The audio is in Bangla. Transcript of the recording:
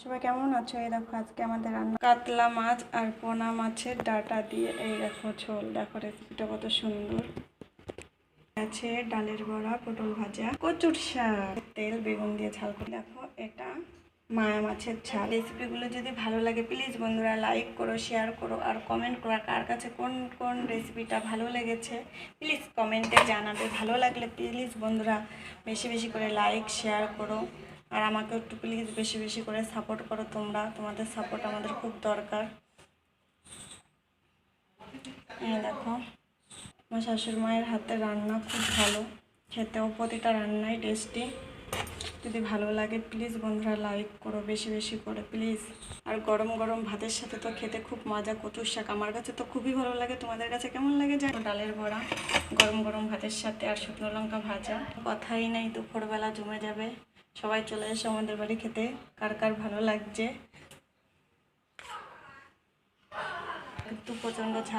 সবাই কেমন আছো? এই দেখো আজকে আমাদের রান্না। কাতলা মাছ আর পোনা মাছের ডাটা দিয়ে, এই দেখো ঝোল। দেখো রেসিপিটা কত সুন্দর। আছে ডালের বড়া, পটল ভাজা, কচুর শাক, তেল, বেগুন দিয়ে ঝাল করে। দেখো এটা মায়া মাছের ঝাল। রেসিপিগুলো যদি ভালো লাগে প্লিজ বন্ধুরা লাইক করো শেয়ার করো, আর কমেন্ট করো কার কাছে কোন কোন রেসিপিটা ভালো লেগেছে প্লিজ কমেন্টে জানাবে। ভালো লাগলে প্লিজ বন্ধুরা বেশি বেশি করে লাইক শেয়ার করো। আর আমাকে একটু প্লিজ বেশি বেশি করে সাপোর্ট করো তোমরা। তোমাদের সাপোর্ট আমাদের খুব দরকার। দেখো, আমার শাশুড়ি মায়ের হাতে রান্না খুব ভালো। খেতেও প্রতিটা রান্নাই টেস্টি যদি ভালো লাগে প্লিজ বন্ধুরা লাইক করো বেশি বেশি করে প্লিজ আর গরম গরম ভাতের সাথে তো খেতে খুব মজা, কচুর শাক। আমার কাছে তো খুবই ভালো লাগে। তোমাদের কাছে কেমন লাগে জানো? ডালের বড়া, গরম গরম ভাতের সাথে আর শুকনো লঙ্কা ভাজা। কথাই নেই, দুপুরবেলা জমে যাবে। সবাই চলে এসে আমাদের বাড়ি খেতে। কার কার ভালো লাগছে? কিন্তু প্রচণ্ড